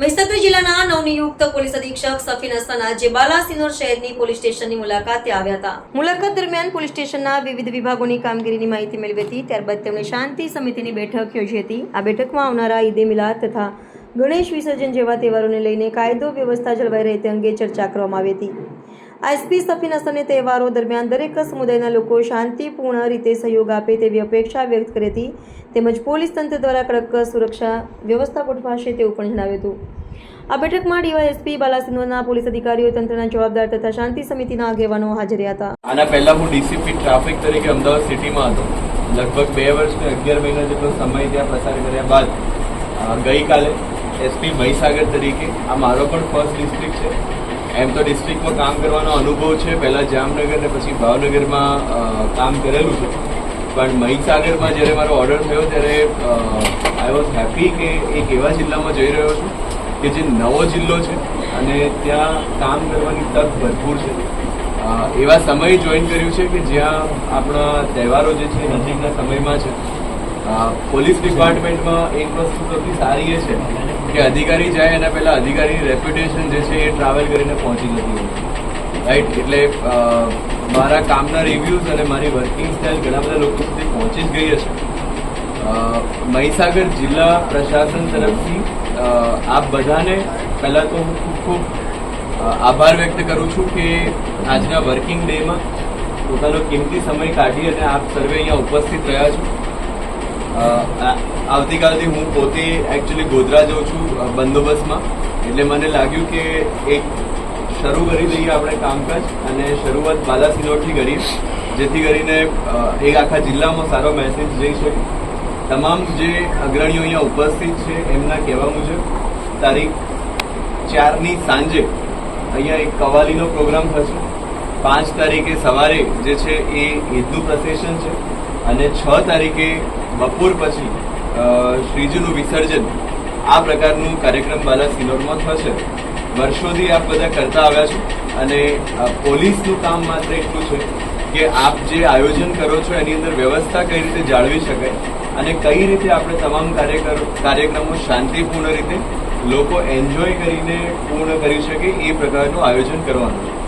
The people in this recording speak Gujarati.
મહીસાગર જિલ્લાના નવનિયુક્ત પોલીસ અધિક્ષક સફીન હસન આજે બાલાસિનોર શહેરની પોલીસ સ્ટેશનની મુલાકાતે આવ્યા હતા. મુલાકાત દરમિયાન પોલીસ સ્ટેશનના વિવિધ વિભાગોની કામગીરીની માહિતી મેળવી હતી. ત્યારબાદ તેમણે શાંતિ સમિતિની બેઠક યોજી હતી. આ બેઠકમાં આવનારા ઈદે મિલાદ તથા ગણેશ વિસર્જન જેવા તહેવારોને લઈને કાયદો વ્યવસ્થા જળવાઈ રહે તે અંગે ચર્ચા કરવામાં આવી હતી. એસપી સફીન હસને તહેવારો દરમિયાન દરેક સમુદાયના લોકો શાંતિપૂર્ણ રીતે સહયોગ આપે તેવી અપેક્ષા વ્યક્ત કરી હતી. તેમજ પોલીસ તંત્ર દ્વારા કડક સુરક્ષા વ્યવસ્થા ગોઠવાશે તેવું પણ જણાવ્યું હતું. આ બેઠકમાં ડીવાયએસપી બાલાસિનોરના પોલીસ અધિકારીઓ, તંત્રના જવાબદાર તથા શાંતિ સમિતિના આગેવાનો હાજર હતા. આના પહેલા હું ડીસીપી ટ્રાફિક તરીકે અમદાવાદ સિટીમાં હતો. લગભગ બે વર્ષ ને અગિયાર મહિના જેટલો સમય ત્યાં પસાર કર્યા બાદ ગઈકાલે એસપી મહીસાગર તરીકે આ મારો પણ ફર્સ્ટ ડિસ્ટ્રિક્ટ છે. એમ તો ડિસ્ટ્રિક્ટમાં કામ કરવાનો અનુભવ છે. પહેલાં જામનગર ને પછી ભાવનગરમાં કામ કરેલું છે. પણ મહીસાગરમાં જ્યારે મારો ઓર્ડર થયો ત્યારે આઈ વોઝ હેપી કે એક એવા જિલ્લામાં જઈ રહ્યો છું કે જે નવો જિલ્લો છે અને ત્યાં કામ કરવાની તક ભરપૂર છે. એવા સમય જોઈન કર્યું છે કે જ્યાં આપણા તહેવારો જે છે નજીકના સમયમાં છે. પોલીસ ડિપાર્ટમેન્ટમાં એક વસ્તુ સૌથી સારી એ છે કે અધિકારી જાય એના પહેલાં અધિકારીની રેપ્યુટેશન જે છે એ ટ્રાવેલ કરીને પહોંચી જતી હોય રાઈટ એટલે મારા કામના રિવ્યૂઝ અને મારી વર્કિંગ સ્ટાઇલ ઘણા બધા લોકો સુધી પહોંચી જ ગઈ હશે. મહીસાગર જિલ્લા પ્રશાસન તરફથી આપ બધાને પહેલાં તો હું ખૂબ ખૂબ આભાર વ્યક્ત કરું છું કે આજના વર્કિંગ ડેમાં પોતાનો કિંમતી સમય કાઢી અને આપ સર્વે અહીંયા ઉપસ્થિત રહ્યા છો. આવતીકાલથી હું પોતે એકચ્યુઅલી ગોધરા જઉં છું બંદોબસ્તમાં. એટલે મને લાગ્યું કે એક શરૂ કરી દઈએ આપણે કામકાજ અને શરૂઆત બાલાસિનોરથી કરીએ, જેથી કરીને એક આખા જિલ્લામાં સારો મેસેજ જઈ શકે. તમામ જે અગ્રણીઓ અહીંયા ઉપસ્થિત છે, એમના કહેવા મુજબ, તારીખ ચારની સાંજે અહીંયા એક કવાલીનો પ્રોગ્રામ થશે. પાંચ તારીખે સવારે જે છે એ ઈદનું પ્રસેશન છે અને છ તારીખે બપોર પછી શ્રીજીનું વિસર્જન આ પ્રકારનું કાર્યક્રમ બાલા સિલોરમાં થશે. વર્ષોથી આપ બધા કરતા આવ્યા છો અને પોલીસનું કામ માત્ર એટલું છે કે આપ જે આયોજન કરો છો એની અંદર વ્યવસ્થા કઈ રીતે જાળવી શકાય અને કઈ રીતે આપણે તમામ કાર્યકરો, કાર્યક્રમો શાંતિપૂર્ણ રીતે લોકો એન્જોય કરીને પૂર્ણ કરી શકે એ પ્રકારનું આયોજન કરવાનું છે.